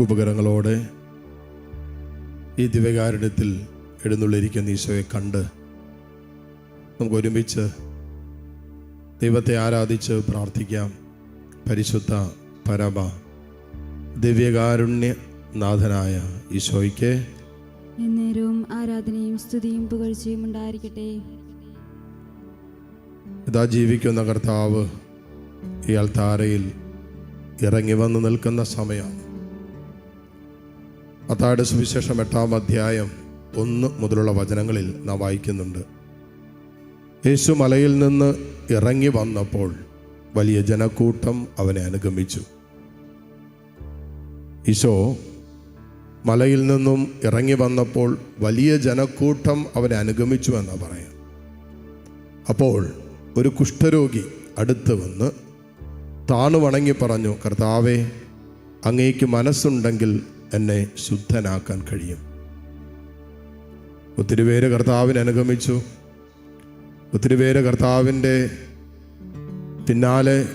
വാക്കുപകരങ്ങളോടെ ഈ ദിവ്യകാരുണ്യത്തിൽ എഴുന്നള്ളിരിക്കുന്ന ഈശോയെ കണ്ട് നമുക്ക് ഒരുമിച്ച് ദൈവത്തെ ആരാധിച്ച് പ്രാർത്ഥിക്കാം. പരിശുദ്ധ പരമ ദിവ്യകാരുണ്യ നാഥനായ ഈശോയ്ക്ക് എന്നേരവും ആരാധനയും സ്തുതിയും പുകഴ്ചയും ഉണ്ടായിരിക്കട്ടെ. ഇതാ ജീവിക്കുന്ന കർത്താവ് ഈ താരയിൽ ഇറങ്ങി വന്ന് നിൽക്കുന്ന സമയം. അത്തായുടെ സുവിശേഷം എട്ടാം അധ്യായം ഒന്ന് മുതലുള്ള വചനങ്ങളിൽ നാം വായിക്കുന്നുണ്ട്. യേശു മലയിൽ നിന്ന് ഇറങ്ങി വന്നപ്പോൾ വലിയ ജനക്കൂട്ടം അവനെ അനുഗമിച്ചു. ഈശോ മലയിൽ നിന്നും ഇറങ്ങി വന്നപ്പോൾ വലിയ ജനക്കൂട്ടം അവനെ അനുഗമിച്ചു എന്നാ പറയാം. അപ്പോൾ ഒരു കുഷ്ഠരോഗി അടുത്ത് വന്ന് താണു വണങ്ങി പറഞ്ഞു കർത്താവേ അങ്ങേക്ക് മനസ്സുണ്ടെങ്കിൽ എന്നെ ശുദ്ധനാക്കാൻ കഴിയും. ഒത്തിരി പേര് കർത്താവിനെ അനുഗമിച്ചു. ഒത്തിരി പേര് കർത്താവിന്റെ പിന്നാലെ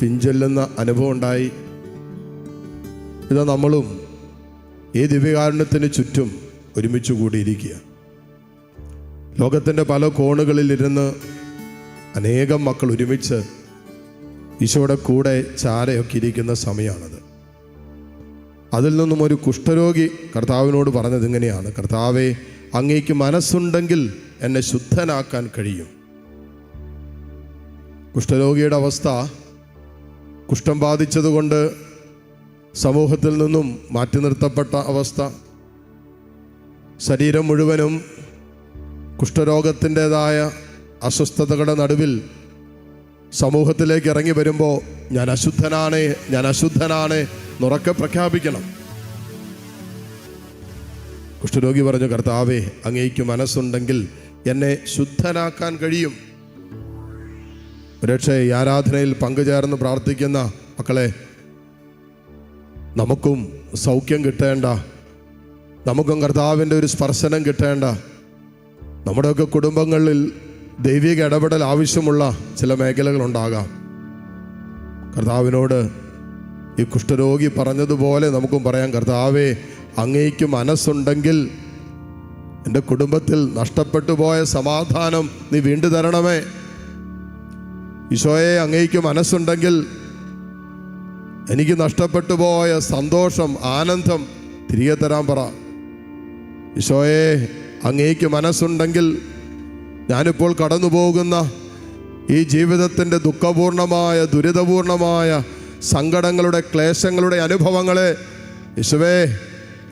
പിഞ്ചൊല്ലുന്ന അനുഭവം ഉണ്ടായി. ഇതാ നമ്മളും ഈ ദിവ്യകാരണത്തിന് ചുറ്റും ഒരുമിച്ച് കൂടിയിരിക്കുക. ലോകത്തിന്റെ പല കോണുകളിലിരുന്ന് അനേകം മക്കൾ ഒരുമിച്ച് ഈശോയുടെ കൂടെ ചാരയൊക്കെ ഇരിക്കുന്ന സമയമാണത്. അതിൽ നിന്നും ഒരു കുഷ്ഠരോഗി കർത്താവിനോട് പറഞ്ഞത് ഇങ്ങനെയാണ് കർത്താവെ അങ്ങേക്ക് മനസ്സുണ്ടെങ്കിൽ എന്നെ ശുദ്ധനാക്കാൻ കഴിയും. കുഷ്ഠരോഗിയുടെ അവസ്ഥ കുഷ്ഠം ബാധിച്ചതുകൊണ്ട് സമൂഹത്തിൽ നിന്നും മാറ്റി നിർത്തപ്പെട്ട അവസ്ഥ. ശരീരം മുഴുവനും കുഷ്ഠരോഗത്തിന്റെതായ അസ്വസ്ഥതകളുടെ നടുവിൽ സമൂഹത്തിലേക്ക് ഇറങ്ങി വരുമ്പോൾ ഞാൻ അശുദ്ധനാണ് ഞാൻ അശുദ്ധനാണ് നുറക്കെ പ്രഖ്യാപിക്കണം. കുഷ്ഠരോഗി പറഞ്ഞു കർത്താവേ അങ്ങേക്ക് മനസ്സുണ്ടെങ്കിൽ എന്നെ ശുദ്ധനാക്കാൻ കഴിയും. ഒരുപക്ഷെ ഈ ആരാധനയിൽ പങ്കുചേർന്ന് പ്രാർത്ഥിക്കുന്ന മക്കളെ നമുക്കും സൗഖ്യം കിട്ടേണ്ട. നമുക്കും കർത്താവിന്റെ ഒരു സ്പർശനം കിട്ടേണ്ട. നമ്മുടെയൊക്കെ കുടുംബങ്ങളിൽ ദൈവിക ഇടപെടൽ ആവശ്യമുള്ള ചില മേഖലകളുണ്ടാകാം. കർത്താവിനോട് ഈ കുഷ്ഠരോഗി പറഞ്ഞതുപോലെ നമുക്കും പറയാം കർത്താവേ അങ്ങേക്ക് മനസ്സുണ്ടെങ്കിൽ എന്റെ കുടുംബത്തിൽ നഷ്ടപ്പെട്ടു പോയ സമാധാനം നീ വീണ്ടു തരണമേ. ഈശോയെ അങ്ങേക്ക് മനസ്സുണ്ടെങ്കിൽ എനിക്ക് നഷ്ടപ്പെട്ടു പോയ സന്തോഷം ആനന്ദം തിരികെ തരാൻ പറ. ഈശോയെ അങ്ങേക്ക് മനസ്സുണ്ടെങ്കിൽ ഞാനിപ്പോൾ കടന്നു പോകുന്ന ഈ ജീവിതത്തിന്റെ ദുഃഖപൂർണമായ ദുരിതപൂർണമായ സങ്കടങ്ങളുടെ ക്ലേശങ്ങളുടെ അനുഭവങ്ങളെ യേശുവേ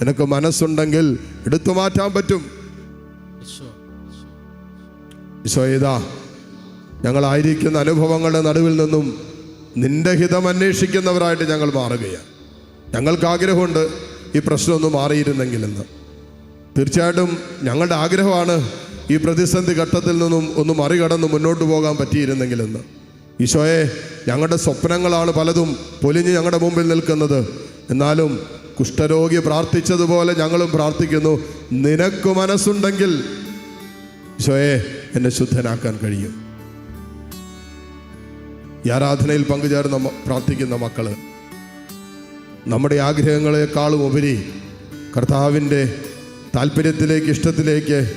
നിനക്ക് മനസ്സുണ്ടെങ്കിൽ എടുത്തു മാറ്റാൻ പറ്റും. ഈശോയിതാ ഞങ്ങളായിരിക്കുന്ന അനുഭവങ്ങളുടെ നടുവിൽ നിന്നും നിന്റെ ഹിതം അന്വേഷിക്കുന്നവരായിട്ട് ഞങ്ങൾ മാറുകയാണ്. ഞങ്ങൾക്ക് ആഗ്രഹമുണ്ട് ഈ പ്രശ്നമൊന്നും മാറിയിരുന്നെങ്കിലെന്ന് തീർച്ചയായിട്ടും ഞങ്ങളുടെ ആഗ്രഹമാണ് ഈ പ്രതിസന്ധി ഘട്ടത്തിൽ നിന്നും ഒന്ന് മറികടന്ന് മുന്നോട്ട് പോകാൻ പറ്റിയിരുന്നെങ്കിലെന്ന് ഈശോയെ ഞങ്ങളുടെ സ്വപ്നങ്ങളാണ് പലതും പൊലിഞ്ഞ് ഞങ്ങളുടെ മുമ്പിൽ നിൽക്കുന്നത്. എന്നാലും കുഷ്ഠരോഗി പ്രാർത്ഥിച്ചതുപോലെ ഞങ്ങളും പ്രാർത്ഥിക്കുന്നു. നിനക്ക് മനസ്സുണ്ടെങ്കിൽ ഈശോയെ എന്നെ ശുദ്ധനാക്കാൻ കഴിയും. ഈ ആരാധനയിൽ പങ്കുചേർന്ന പ്രാർത്ഥിക്കുന്ന മക്കൾ നമ്മുടെ ആഗ്രഹങ്ങളെക്കാളും ഉപരി കർത്താവിന്റെ താല്പര്യത്തിലേക്ക് ഇഷ്ടത്തിലേക്ക്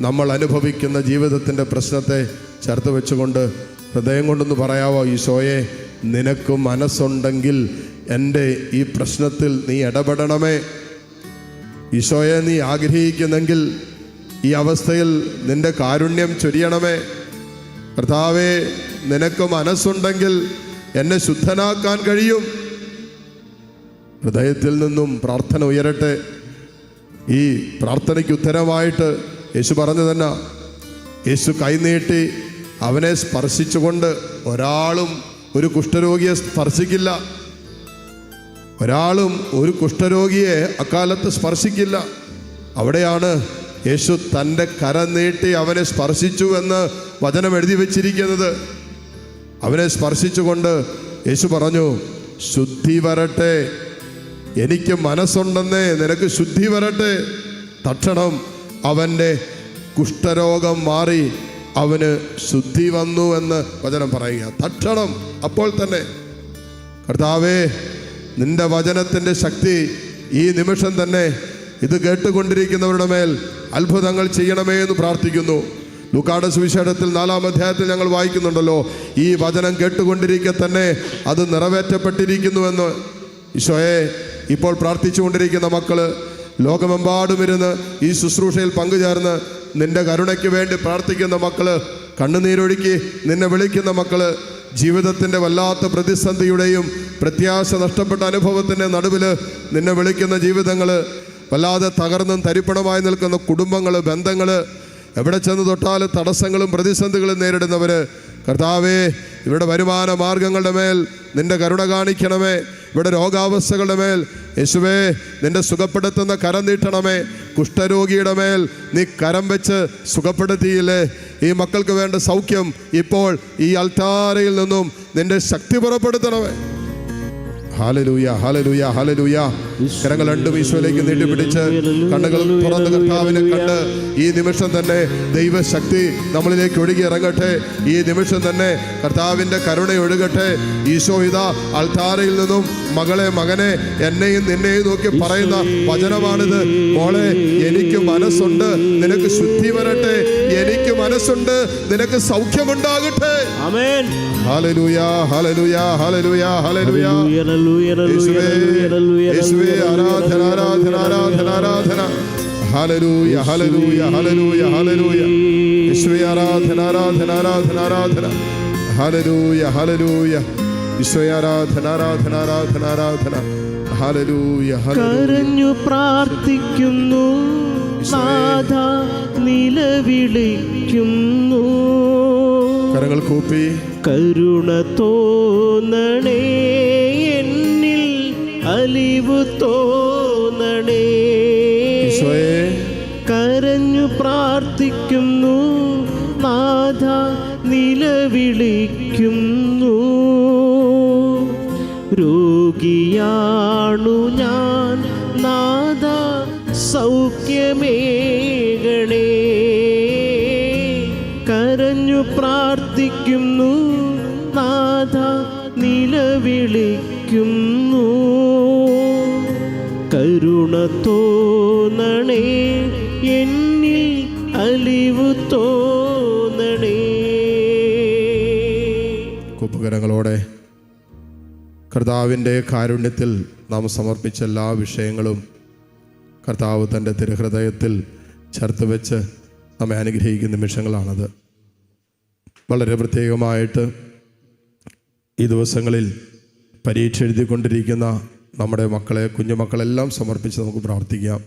നമ്മൾ അനുഭവിക്കുന്ന ജീവിതത്തിന്റെ പ്രശ്നത്തെ ചേർത്ത് വെച്ചുകൊണ്ട് ഹൃദയം കൊണ്ടൊന്ന് പറയാവോ ഈശോയെ നിനക്ക് മനസ്സുണ്ടെങ്കിൽ എന്റെ ഈ പ്രശ്നത്തിൽ നീ ഇടപെടണമേ. ഈശോയെ നീ ആഗ്രഹിക്കുന്നെങ്കിൽ ഈ അവസ്ഥയിൽ നിന്റെ കാരുണ്യം ചൊരിയണമേ. കർത്താവേ നിനക്ക് മനസ്സുണ്ടെങ്കിൽ എന്നെ ശുദ്ധനാക്കാൻ കഴിയും. ഹൃദയത്തിൽ നിന്നും പ്രാർത്ഥന ഉയരട്ടെ. ഈ പ്രാർത്ഥനയ്ക്ക് ഉത്തരമായിട്ട് യേശു പറഞ്ഞു തന്നെ യേശു കൈനീട്ടി അവനെ സ്പർശിച്ചുകൊണ്ട് ഒരാളും ഒരു കുഷ്ഠരോഗിയെ സ്പർശിക്കില്ല. ഒരാളും ഒരു കുഷ്ഠരോഗിയെ അക്കാലത്ത് സ്പർശിക്കില്ല. അവിടെയാണ് യേശു തന്റെ കരം നീട്ടി അവനെ സ്പർശിച്ചു എന്ന് വചനം എഴുതി വച്ചിരിക്കുന്നത്. അവനെ സ്പർശിച്ചുകൊണ്ട് യേശു പറഞ്ഞു ശുദ്ധി വരട്ടെ. എനിക്ക് മനസ്സുണ്ടെന്നേ നിനക്ക് ശുദ്ധി വരട്ടെ. തക്ഷണം അവന്റെ കുഷ്ഠരോഗം മാറി. അവന് ശുദ്ധി വന്നു എന്ന് വചനം പറയുക. തക്ഷണം അപ്പോൾ തന്നെ കർത്താവേ നിന്റെ വചനത്തിന്റെ ശക്തി ഈ നിമിഷം തന്നെ ഇത് കേട്ടുകൊണ്ടിരിക്കുന്നവരുടെ മേൽ അത്ഭുതങ്ങൾ ചെയ്യണമേ എന്ന് പ്രാർത്ഥിക്കുന്നു. ലൂക്കാട് സുവിശേഷത്തിൽ നാലാം അധ്യായത്തിൽ ഞങ്ങൾ വായിക്കുന്നുണ്ടല്ലോ ഈ വചനം കേട്ടുകൊണ്ടിരിക്കെ തന്നെ അത് നിറവേറ്റപ്പെട്ടിരിക്കുന്നുവെന്ന് ഈശോയെ ഇപ്പോൾ പ്രാർത്ഥിച്ചുകൊണ്ടിരിക്കുന്ന മക്കൾ ലോകമെമ്പാടും ഇരുന്ന് ഈ ശുശ്രൂഷയിൽ പങ്കുചേർന്ന് നിന്റെ കരുണയ്ക്ക് വേണ്ടി പ്രാർത്ഥിക്കുന്ന മക്കൾ കണ്ണുനീരൊഴുക്കി നിന്നെ വിളിക്കുന്ന മക്കൾ ജീവിതത്തിന്റെ വല്ലാത്ത പ്രതിസന്ധിയുടെയും പ്രത്യാശ നഷ്ടപ്പെട്ട അനുഭവത്തിന്റെ നടുവിൽ നിന്നെ വിളിക്കുന്ന ജീവിതങ്ങൾ വല്ലാതെ തകർന്നും തരിപ്പണമായി നിൽക്കുന്ന കുടുംബങ്ങൾ ബന്ധങ്ങൾ എവിടെ ചെന്ന് തൊട്ടാലും തടസ്സങ്ങളും പ്രതിസന്ധികളും നേരിടുന്നവർ കർത്താവേ ഇവിടെ വരുമാന മാർഗങ്ങളുടെ മേൽ നിന്റെ കരുണ കാണിക്കണമേ. ഇവിടെ രോഗാവസ്ഥകളുടെ മേൽ യേശുവേ നിന്റെ സുഖപ്പെടുത്തുന്ന കരം നീട്ടണമേ. കുഷ്ഠരോഗിയുടെ മേൽ നീ കരം വെച്ച് സുഖപ്പെടുത്തിയില്ലേ. ഈ മക്കൾക്ക് വേണ്ട സൗഖ്യം ഇപ്പോൾ ഈ അൽത്താരയിൽ നിന്നും നിന്റെ ശക്തി പുറപ്പെടുത്തണമേ. കരങ്ങൾ രണ്ടും ഈശോയിലേക്ക് നീട്ടിപ്പിടിച്ച് കണ്ണുകൾ തുറന്ന് കർത്താവിനെ കണ്ട് ഈ നിമിഷം തന്നെ ദൈവശക്തി നമ്മളിലേക്ക് ഒഴുകി ഇറങ്ങട്ടെ. ഈ നിമിഷം തന്നെ കർത്താവിന്റെ കരുണ ഒഴുകട്ടെ. ഈശോ ഇതാ അൾത്താരയിൽ നിന്നും മകളെ മകനെ എന്നെയും നിന്നെയും നോക്കി പറയുന്ന വചനമാണിത്. മോളെ എനിക്ക് മനസ്സുണ്ട്. നിനക്ക് ശുദ്ധി വരട്ടെ. എനിക്ക് മനസ്സുണ്ട്. നിനക്ക് സൗഖ്യമുണ്ടാകട്ടെ. ആരാധന ആരാധന ആരാധന ആരാധന. ഹലലൂയ ഹലലൂയ ഹലലൂയ ഹലലൂയ യേശുവേ ആരാധന ആരാധന ആരാധന ആരാധന. ഹലലൂയ ഹലലൂയ യേശുവേ ആരാധന ആരാധന ആരാധന ആരാധന. ഹലലൂയ കരഞ്ഞു പ്രാർത്ഥിക്കുന്നു. നാഥ നിലവിളിക്കുന്നു. കരങ്ങൾ കൂപ്പി. കരുണ തോന്നണേ എന്നിൽ അലിവ് തോന്നണേ. കരഞ്ഞു പ്രാർത്ഥിക്കുന്നു നാഥ നിലവിളിക്കുന്നു. രോഗിയാണു ഞാൻ സൗഖ്യമേകണേ കരഞ്ഞു പ്രാർത്ഥിക്കുന്നു നാഥ നിലവിളിക്കുന്നു. കരുണ തോന്നണേ എന്നിൽ അലിവ് തോന്നണേ. കുപ്പകരങ്ങളോടെ കർത്താവിന്റെ കാരുണ്യത്തിൽ നാം സമർപ്പിച്ച എല്ലാ വിഷയങ്ങളും കർത്താവ് തന്റെ തിരുഹൃദയത്തിൽ ചേർത്ത് വെച്ച് നമ്മെ അനുഗ്രഹിക്കുന്ന നിമിഷങ്ങളാണത്. വളരെ പ്രത്യേകമായിട്ട് ഈ ദിവസങ്ങളിൽ പരീക്ഷ എഴുതിക്കൊണ്ടിരിക്കുന്ന നമ്മുടെ മക്കളെ കുഞ്ഞുമക്കളെല്ലാം സമർപ്പിച്ച് നമുക്ക് പ്രാർത്ഥിക്കാം.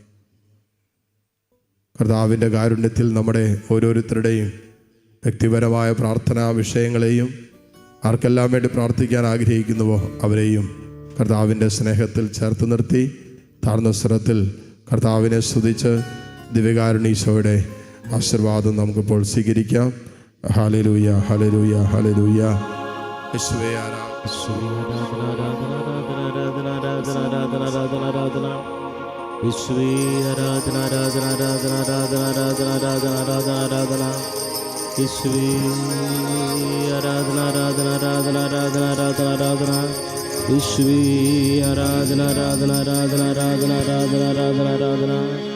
കർത്താവിന്റെ കാരുണ്യത്തിൽ നമ്മുടെ ഓരോരുത്തരുടെയും വ്യക്തിപരമായ പ്രാർത്ഥനാ വിഷയങ്ങളെയും ആർക്കെല്ലാം വേണ്ടി പ്രാർത്ഥിക്കാൻ ആഗ്രഹിക്കുന്നുവോ അവരെയും കർത്താവിന്റെ സ്നേഹത്തിൽ ചേർത്ത് നിർത്തി താഴ്ന്ന സ്വരത്തിൽ കർത്താവിനെ സ്തുതിച്ച് ദിവ്യകാരുണീശോയുടെ ആശീർവാദം നമുക്കിപ്പോൾ സ്വീകരിക്കാം ഹലലൂയ ഹലലൂയ ഹലലൂയ യേശുവേ ആരാധന ആരാധന ആരാധന ആരാധന ആരാധന ആരാധന ആരാധന ആരാധന ആരാധന ആരാധന ആരാധന ആരാധന ആരാധന ആരാധന ആരാധന ആരാധന ആരാധന ईश्वरी आराधना आराधना आराधना आराधना आराधना आराधना आराधना